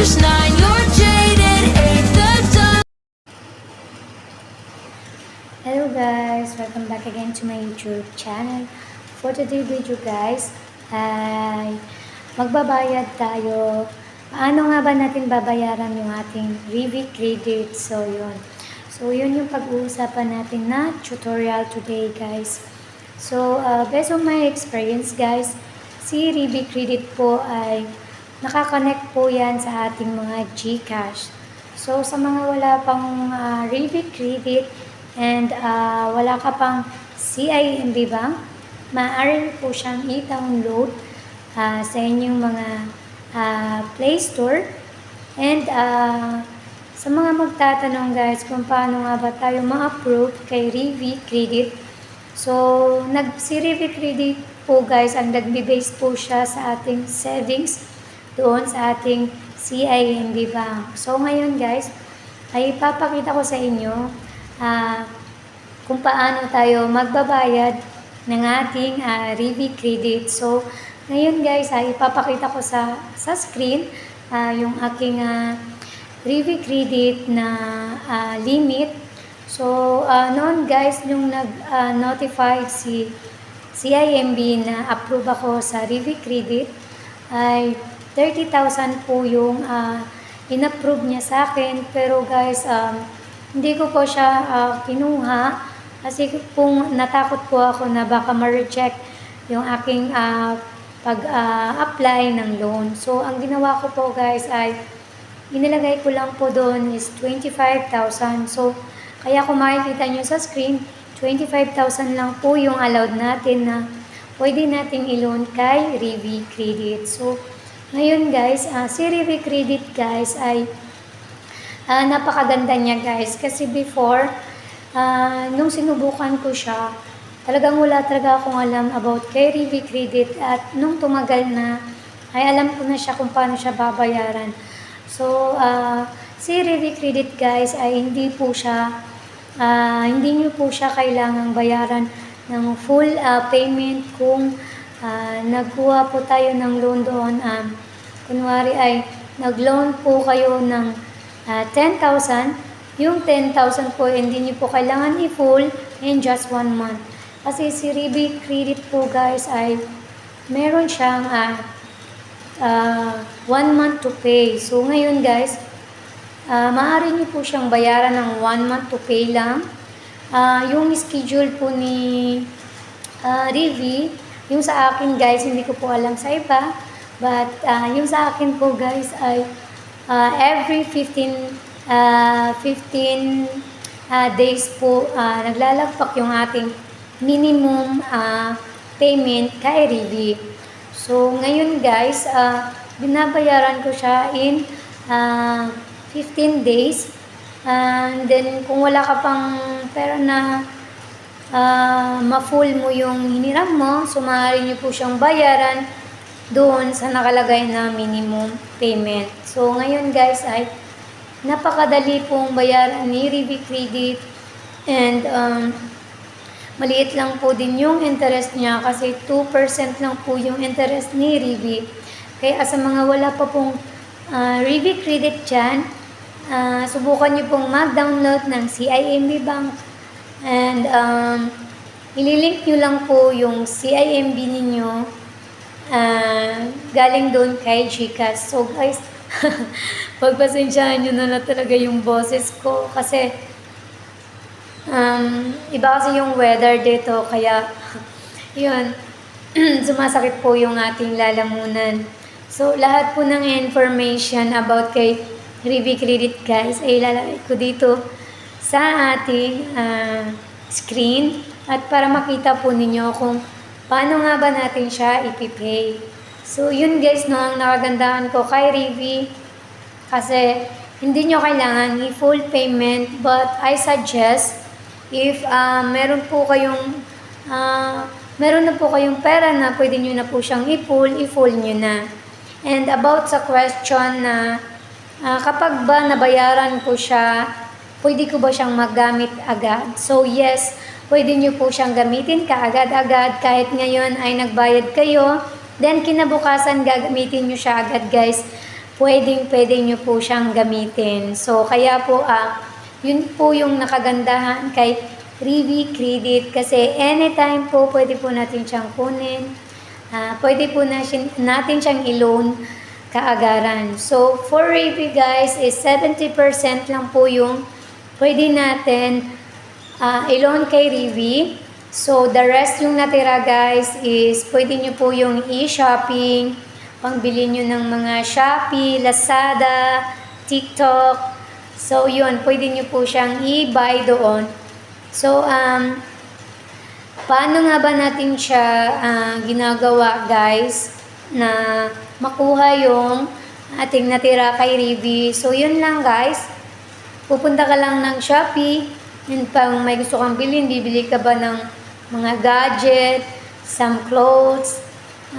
Hello guys! Welcome back again to my YouTube channel. For today video guys, ay magbabayad tayo. Paano nga ba natin babayaran yung ating Rivi credit? So yun. So yun yung pag-uusapan natin na tutorial today guys. So uh, based on my experience guys, si Rivi credit po ay nakakonnect po yan sa ating mga GCash. So sa mga wala pang uh, Rivi credit, and uh, wala ka pang CIMB Bank, maaari po siyang i-download uh, sa inyong mga uh, Play Store. And uh, sa mga magtatanong guys kung paano nga ba tayo ma-approve kay Rivi Credit. So, nag, si Rivi Credit po guys, ang nagbe-base po siya sa ating savings doon sa ating CIMB Bank. So, ngayon guys, ay ipapakita ko sa inyo ah, kung paano tayo magbabayad ng ating uh, Rivi Credit. So, ngayon guys, ay ipapakita ko sa, sa screen ah, yung aking uh, Rivi Credit na ah, limit. So, ah, noon guys, nung nag-notify si CIMB na approve ako sa Rivi Credit, ay 30,000 po yung ah, in-approve niya sa akin. Pero guys, um, hindi ko po siya ah, kinuha kasi kung natakot po ako na baka ma-reject yung aking ah, pag-apply ng loan. So, ang ginawa ko po guys ay inilagay ko lang po doon is 25,000. So, kaya kung makikita nyo sa screen, 25,000 lang po yung allowed natin na pwede nating i-loan kay Rivi Credit. So, ngayon guys, ah, si Rivi Credit guys ay Ah, napakaganda niya guys. Kasi before ah, nung sinubukan ko siya talagang wala talaga akong alam about kay Rivi Credit at nung tumagal na ay alam ko na siya kung paano siya babayaran. So ah, si Rivi Credit guys ay hindi po siya ah, hindi niyo po siya kailangang bayaran ng full ah, payment kung ah, nagkuha po tayo ng loan doon um, kunwari ay nag-loan po kayo ng Ah, 10,000. Yung 10,000 po, hindi niyo po kailangan i-full in just one month. Kasi si Ribi Credit po guys ay meron siyang ah, ah, one month to pay. So ngayon guys, ah, maaari niyo po siyang bayaran ng one month to pay lang. Ah, yung schedule po ni ah, Rivi, yung sa akin guys, hindi ko po alam sa iba. But ah, yung sa akin po guys ay uh, every 15 uh, 15 uh, days po uh, naglalagpak yung ating minimum uh, payment kay Rivi. So ngayon guys, uh, binabayaran ko siya in uh, 15 days. And then kung wala ka pang pera na uh, ma-full mo yung hiniram mo, so maaari niyo po siyang bayaran doon sa nakalagay na minimum payment. So, ngayon guys ay napakadali pong bayaran ni Rivi Credit and um, maliit lang po din yung interest niya kasi 2% lang po yung interest ni Rivi. Kaya sa mga wala pa pong uh, Rivi Credit dyan, uh, subukan niyo pong mag-download ng CIMB Bank and um, ililink niyo lang po yung CIMB ninyo Ah, galing doon kay Gcash. So guys, pagpasensyahan nyo na na talaga yung boses ko kasi um, iba kasi yung weather dito kaya yun, sumasakit po yung ating lalamunan. So lahat po ng information about kay Rivi Credit guys ay ilalagay ko dito sa ating uh, screen at para makita po ninyo kung paano nga ba natin siya ipipay? So, yun guys, no, ang nakagandahan ko kay Rivi. Kasi, hindi nyo kailangan i-full payment. But, I suggest, if uh, meron po kayong, uh, meron na po kayong pera na pwede nyo na po siyang i-full, i-full nyo na. And about sa question na, uh, kapag ba nabayaran ko siya, pwede ko ba siyang magamit agad? So, yes, pwede nyo po siyang gamitin kaagad-agad kahit ngayon ay nagbayad kayo. Then kinabukasan gagamitin nyo siya agad guys. pwedeng pwede nyo po siyang gamitin. So, kaya po, ah, yun po yung nakagandahan kay Rivi Credit kasi anytime po pwede po natin siyang kunin. Ah, pwede po natin, natin siyang i-loan kaagaran. So, for Rivi guys is 70% lang po yung pwede natin ah, i-loan kay Rivi. So, the rest yung natira guys is pwede nyo po yung e-shopping, pangbili nyo ng mga Shopee, Lazada, TikTok. So, yun, pwede nyo po siyang i-buy doon. So, um, paano nga ba natin siya ah, ginagawa guys na makuha yung ating natira kay Rivi. So, yun lang guys. Pupunta ka lang ng Shopee, yun pang may gusto kang bilhin, bibili ka ba ng mga gadget, some clothes,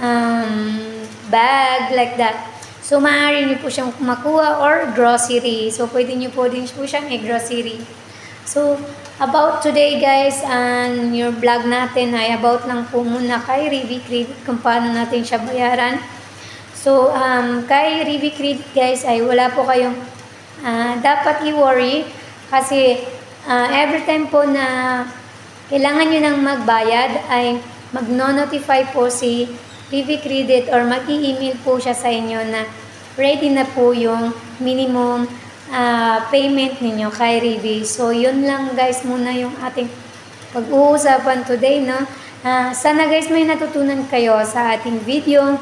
um, bag, like that. So, maaari niyo po siyang makuha or grocery. So, pwede niyo po din po siyang i-grocery. So, about today guys, and your vlog natin ay about lang po muna kay Rivi Credit kung paano natin siya bayaran. So, um, kay Rivi Credit guys ay wala po kayong ah, dapat i-worry kasi ah, every time po na kailangan nyo nang magbayad ay magno-notify po si Rivi Credit or mag-i-email po siya sa inyo na ready na po yung minimum ah, payment ninyo kay Rivi. So, yun lang guys muna yung ating pag-uusapan today, no? Ah, sana guys may natutunan kayo sa ating video.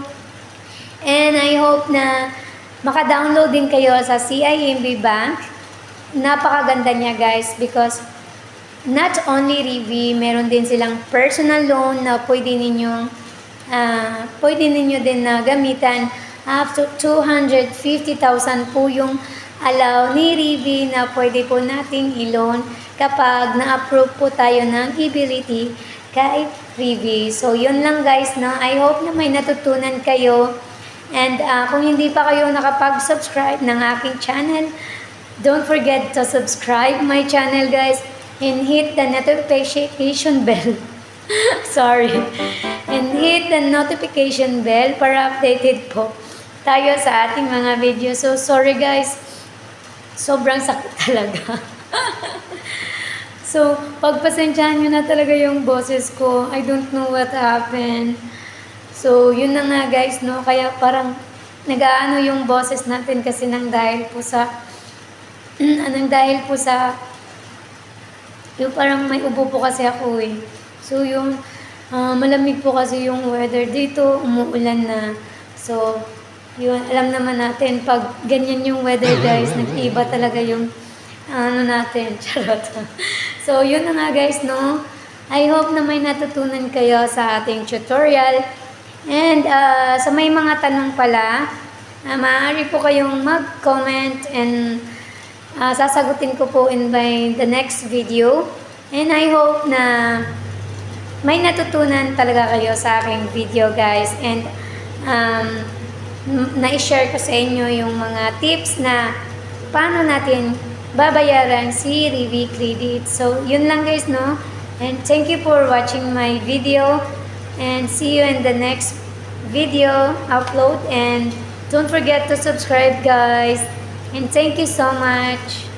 And I hope na maka-download din kayo sa CIMB Bank. Napakaganda niya guys because not only Rivi, meron din silang personal loan na pwede ninyong ah, pwede ninyo din na gamitan up to 250,000 po yung allow ni Rivi na pwede po nating i-loan kapag na-approve po tayo ng ability kay Rivi. So, yun lang guys, no? I hope na may natutunan kayo. And ah, kung hindi pa kayo nakapag-subscribe ng aking channel, don't forget to subscribe my channel guys and hit the notification bell. Sorry. And hit the notification bell para updated po tayo sa ating mga video. So, sorry guys. Sobrang sakit talaga. so, pagpasensyahan nyo na talaga yung boses ko. I don't know what happened. So, yun na nga guys, no? Kaya parang nag-aano yung boses natin kasi nang dahil po sa anong dahil po sa yung parang may ubo po kasi ako eh. So, yung ah, malamig po kasi yung weather dito, umuulan na. So, yun, alam naman natin, pag ganyan yung weather guys, nag-iba talaga yung ano natin, charot. so, yun na nga guys, no? I hope na may natutunan kayo sa ating tutorial. And ah, sa may mga tanong pala, ah, maaari po kayong mag-comment and ah, sasagutin ko po in by the next video. And I hope na may natutunan talaga kayo sa aking video guys. And um, na-share ko sa inyo yung mga tips na paano natin babayaran si Rivi Credit. So, yun lang guys, no? And thank you for watching my video. And see you in the next video upload. And don't forget to subscribe, guys. And thank you so much.